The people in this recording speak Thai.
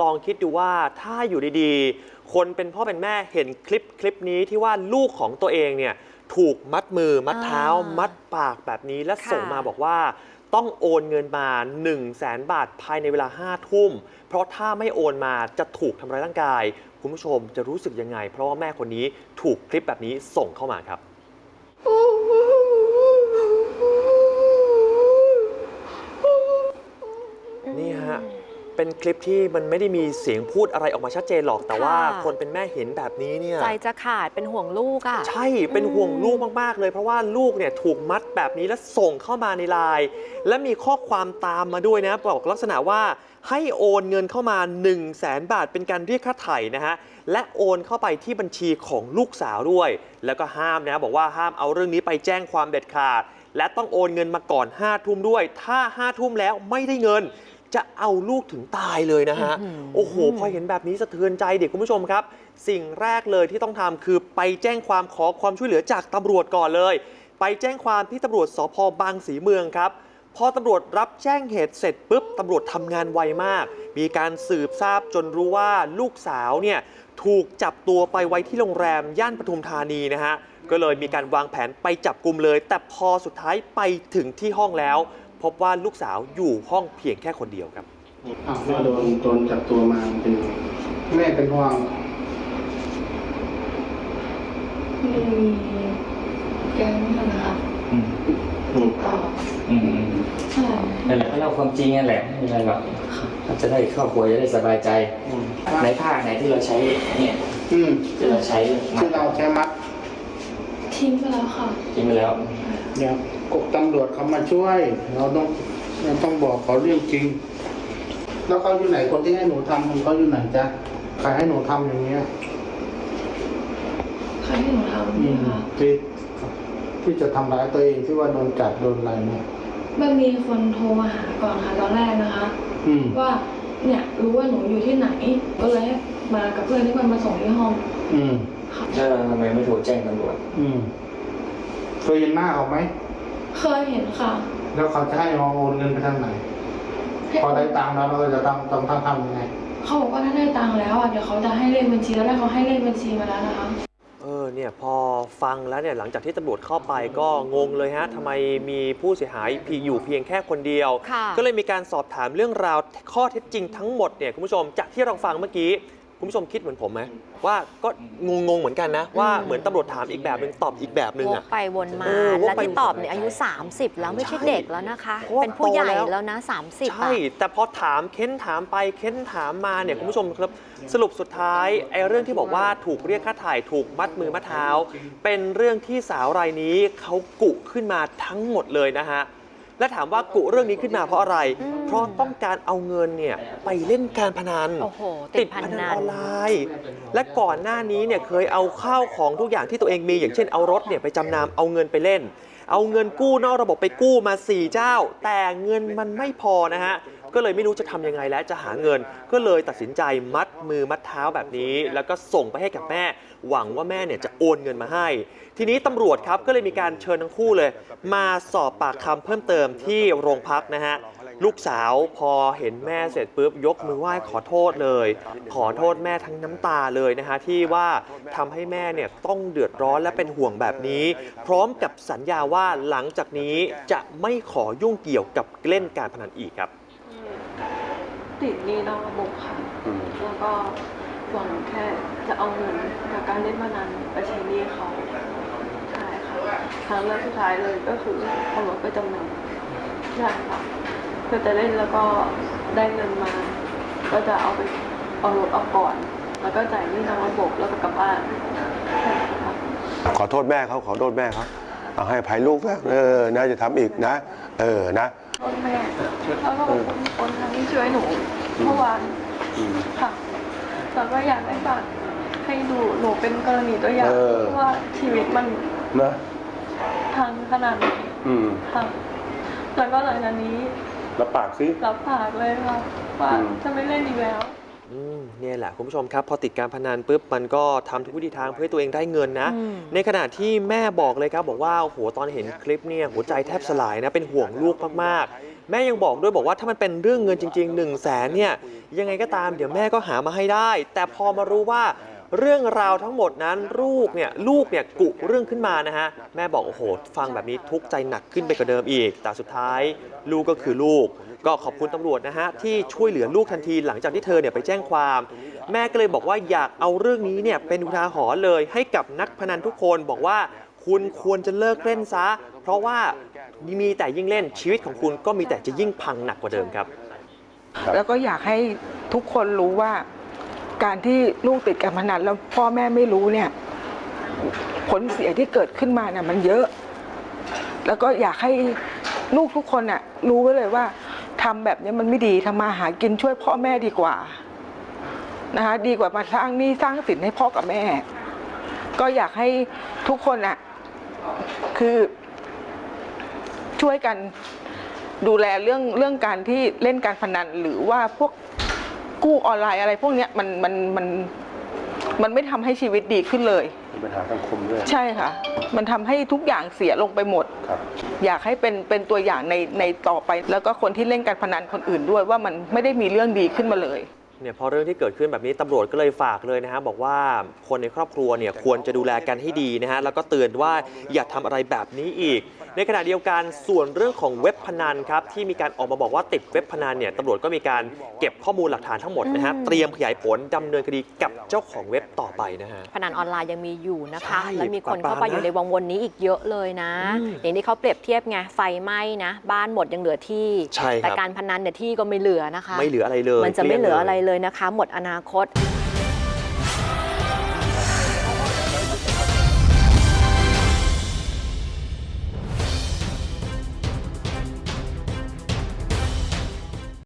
ลองคิดดูว่าถ้าอยู่ดีๆ คนเป็นพ่อเป็นแม่เห็นคลิปคลิปนี้ที่ว่าลูกของตัวเองเนี่ยถูกมัดมือมัดเท้า อ่ามัมัดปากแบบนี้และค่ะ ส่งมาบอกว่า ต้องโอนเงินมา 1 0 0 0 0แสนบาทภายในเวลา 5 ทุ่ม เพราะถ้าไม่โอนมาจะถูกทำร้ายร่างกาย คุณผู้ชมจะรู้สึกยังไง เพราะว่าแม่คนนี้ถูกคลิปแบบนี้ส่งเข้ามาครับ นี่ฮะ เป็นคลิปที่มันไม่ได้มีเสียงพูดอะไรออกมาชัดเจนหรอก แต่ว่าค่ะ คนเป็นแม่เห็นแบบนี้เนี่ย ใจจะขาดเป็นห่วงลูกอะ ใช่ เป็นห่วงลูกมาก ๆ เลย เพราะว่าลูกเนี่ยถูกมัดแบบนี้แล้วส่งเข้ามาในไลน์และมีข้อความตามมาด้วยนะบอกลักษณะว่าให้โอนเงินเข้ามา 1 0 0 0 0แสนบาทเป็นการเรียกค่าไถ่นะฮะ และโอนเข้าไปที่บัญชีของลูกสาวด้วย แล้วก็ห้ามนะ บอกว่าห้ามเอาเรื่องนี้ไปแจ้งความเด็ดขาด และต้องโอนเงินมาก่อน5้าทุ่มด้วย ถ้า5้าทุ่มแล้วไม่ได้เงิน จะเอาลูกถึงตายเลยนะฮะอื้อหือโอ้โห พอเห็นแบบนี้สะเทือนใจเด็กคุณผู้ชมครับ สิ่งแรกเลยที่ต้องทำคือไปแจ้งความขอความช่วยเหลือจากตำรวจก่อนเลย ไปแจ้งความที่ตำรวจสพบางสีเมืองครับพอตำรวจรับแจ้งเหตุเสร็จปุ๊บตำรวจทำงานไวมาก มีการสืบทราบจนรู้ว่าลูกสาวเนี่ยถูกจับตัวไปไว้ที่โรงแรมย่านปทุมธานีนะฮะ ก็เลยมีการวางแผนไปจับกลุ่มเลย แต่พอสุดท้ายไปถึงที่ห้องแล้ว พบว่าลูกสาวอยู่ห้องเพียงแค่คนเดียวครับอ้าวว่าโดนโดนจับตัวมาเป็นยังไงแม่เป็นห่วงมีแก๊งนะคะอืมติดต่ออืมใช่นั่นแหละก็เล่าความจริงนั่นแหละไม่เป็นไรหรอกเราจะได้ครอบครัวจะได้สบายใจ อืมในภาคไหนที่เราใช้เนี่ยอืมที่เราใช้มัที่ดเราใช้มัดทิ้งไปแล้วค่ะจริงไปแล้ว เดี๋ยวกบ ตำรวจเขามาช่วย เราต้องเราต้องบอกเขาเรื่องจริง แล้วเขาอยู่ไหนคนที่ให้หนูทำคนเขาอยู่ไหนจ๊ะใครให้หนูทำอย่างเงี้ยใครให้หนูทำอืนี่มค่ะที่ที่จะทำร้ายตัวเองที่ว่าโดนจับโดนอะไรเนี่ยมันมีคนโทรมาหาก่อนค่ะตอนแรกนะคะ อืม ว่าเนี่ยรู้ว่าหนูอยู่ที่ไหน ก็เลยให้มากับเพื่อนที่มันมาส่งที่ห้องอืมค่ะแล้วเราทำไมไม่โทรแจ้งตำรวจ อืมเคยเห็นหน้าเขาไหม เคยเห็นค่ะ แล้วเขาจะให้เราโอนเงินไปทางไหนให้พอได้ตังค์แล้วเราก็จะต้องต้องต้องทำยังไงเขาบอกว่าถ้าได้ตังค์แล้วอะเดี๋ยวเขาจะให้เลขบัญชีแล้วแรกเขาให้เลขบัญชีมาแล้วนะคะเออเนี่ยพอฟังแล้วเนี่ยหลังจากที่ตำรวจเข้าไปก็งงเลยฮะทำไมมีผู้เสียหายเพียงอยู่เพียงแค่คนเดียวค่ะก็เลยมีการสอบถามเรื่องราวข้อเท็จจริงทั้งหมดเนี่ยคุณผู้ชมจากที่เราฟังเมื่อกี้ คุณผู้ชมคิดเหมือนผมไหมว่าก็งงๆเหมือนกันนะ ว่าเหมือนตำรวจถามอีกแบบหนึ่งตอบอีกแบบหนึ่งวกอะ ไปวนมา เออวกและไปที่ตอบเนี่ยอายุ 30 แล้วไม่ใช่ใช่เด็กแล้วนะคะ เพราะว่าเป็นผู้ใหญ่โตแล้ว แล้วนะ 30ใช่อะแต่พอถามเค้นถามไปเค้นถามมาเนี่ยคุณผู้ชมครับ สรุปสุดท้ายไอ้เรื่องที่บอกว่าถูกเรียกค่าถ่ายถูกมัดมือมัดเท้า เป็นเรื่องที่สาวรายนี้เขากุขึ้นมาทั้งหมดเลยนะฮะ และถามว่ากุเรื่องนี้ขึ้นมาเพราะอะไรอืมเพราะต้องการเอาเงินเนี่ยไปเล่นการพนันโอ้โหติติดดพพันนันนัอนอนไลน์ และก่อนหน้านี้เนี่ยเคยเอาข้าวของทุกอย่างที่ตัวเองมี อย่างเช่นเอารถเนี่ยไปจำนำเอาเงินไปเล่น เอาเงินกู้นอกระบบไปกู้มา4เจ้า แต่เงินมันไม่พอนะฮะ ก็เลยไม่รู้จะทำยังไงและจะหาเงิน ก็เลยตัดสินใจมัดมือมัดเท้าแบบนี้ แล้วก็ส่งไปให้กับแม่ หวังว่าแม่เนี่ยจะโอนเงินมาให้ ทีนี้ตำรวจครับก็เลยมีการเชิญทั้งคู่เลย มาสอบปากคำเพิ่มเติมที่โรงพักนะฮะลูกสาวพอเห็นแม่เสร็จปุ๊บยกมือไหว้ขอโทษเลย ขอโทษแม่ทั้งน้ำตาเลยนะฮะที่ว่าทำให้แม่เนี่ยต้องเดือดร้อนและเป็นห่วงแบบนี้ พร้อมกับสัญญาว่าหลังจากนี้จะไม่ขอยุ่งเกี่ยวกับเล่นการพนันอีกครับ ติดหนี้นอกระบบค่ะแล้วก็หวังแค่จะเอาเงินจากการเล่นพนันไปใช้หนี้เขาใช่ค่ะทางเลือกสุดท้ายเลยก็คือเอารถไปจำนำใช่ค่ะเพื่อจะเล่นแล้วก็ได้เงินมา ก็จะเอาไปเอารถออกก่อน แล้วก็จ่ายหนี้นอกระบบแล้วก็กลับบ้านใช่ค่ะขอโทษแม่เขาขอโทษแม่เขาเอาให้อภัยลูกนะเออนะจะทำอีกนะ เออนะ โทษแม่แล้วก็ขอบคุณคนทางที่ช่วยหนูเมื่อวานค่ะแล้วก็อยากให้ฝากให้ดูหนูเป็นกรณีตัวอย่างเออว่าชีวิตมันนะทางขนาดไหนอืมค่ะแล้วก็หลังจากนี้รับปากสิรับปากเลยค่ะว่าอืมจะไม่เล่นอีกแล้ว อืมเนี่ยแหละคุณผู้ชมครับ พอติดการพนันปุ๊บมันก็ทำทุกวิธีทางเพื่อให้ตัวเองได้เงินนะ อืม ในขณะที่แม่บอกเลยครับ บอกว่าโอ้โหตอนเห็นคลิปเนี่ยหัวใจแทบสลายนะเป็นห่วงลูกมากๆ แม่ยังบอกด้วยบอกว่าถ้ามันเป็นเรื่องเงินจริง ๆ 1 0 0 0 0แสนเนี่ยยังไงก็ตามเดี๋ยวแม่ก็หามาให้ได้ แต่พอมารู้ว่าเรื่องราวทั้งหมดนั้นลูกเนี่ยลูกเนี่ยกุเรื่องขึ้นมานะฮะแม่บอกโอ้โหฟังแบบนี้ทุกข์ใจหนักขึ้นไปกว่าเดิมอีก แต่สุดท้ายลูกก็คือลูก ก็ขอบคุณตำรวจนะฮะที่ช่วยเหลือลูกทันทีหลังจากที่เธอเนี่ยไปแจ้งความ แม่ก็เลยบอกว่าอยากเอาเรื่องนี้เนี่ยเป็นอุทาหรณ์เลยให้กับนักพนันทุกคนบอกว่าคุณควรจะเลิกเล่นซะ เพราะว่ามีแต่ยิ่งเล่นชีวิตของคุณก็มีแต่จะยิ่งพังหนักกว่าเดิมครับ แล้วก็อยากให้ทุกคนรู้ว่า การที่ลูกติดการพนันแล้วพ่อแม่ไม่รู้เนี่ย ผลเสียที่เกิดขึ้นมาเนี่ยมันเยอะ แล้วก็อยากให้ลูกทุกคนน่ะรู้ไว้เลยว่า ทำแบบนี้มันไม่ดีทำมาหากินช่วยพ่อแม่ดีกว่านะคะดีกว่ามาสร้างหนี้สร้างสินให้พ่อกับแม่ ก็อยากให้ทุกคนน่ะคือ ช่วยกันดูแลเรื่องเรื่องการที่เล่นการพนันหรือว่าพวกกู้ออนไลน์อะไรพวกเนี้ยมันมันมัน มันไม่ทำให้ชีวิตดีขึ้นเลย มีปัญหาสังคมด้วยใช่ค่ะ มันทำให้ทุกอย่างเสียลงไปหมด ครับ อยากให้เป็นเป็นตัวอย่างในในต่อไป แล้วก็คนที่เล่นการพนันคนอื่นด้วยว่ามันไม่ได้มีเรื่องดีขึ้นมาเลย เนี่ยพอเรื่องที่เกิดขึ้นแบบนี้ตำรวจก็เลยฝากเลยนะฮะบอกว่าคนในครอบครัวเนี่ยควรจะดูแลกันให้ดีนะฮะแล้วก็เตือนว่าอย่าทำอะไรแบบนี้อีก ในขณะเดียวกันส่วนเรื่องของเว็บพนันครับที่มีการออกมาบอกว่าติดเว็บพนันเนี่ยตำรวจก็มีการเก็บข้อมูลหลักฐานทั้งหมดนะฮะอืมเตรียมขยายผลดำเนินคดีกับเจ้าของเว็บต่อไปนะฮะ พนันออนไลน์ยังมีอยู่นะคะ ใช่แล้วมีคนปราบเข้าไปปรามนะอยู่ในวังวนนี้อีกเยอะเลยนะ อืมอย่างที่เขาเปรียบเทียบไงไฟไหม้นะ บ้านหมดยังเหลือที่ ใช่ครับ แต่การพนันเนี่ยที่ก็ไม่เหลือนะคะ ไม่เหลืออะไรเลยมันจะไม่เหลืออะไรกยงเลยนะคะ หมดอนาคต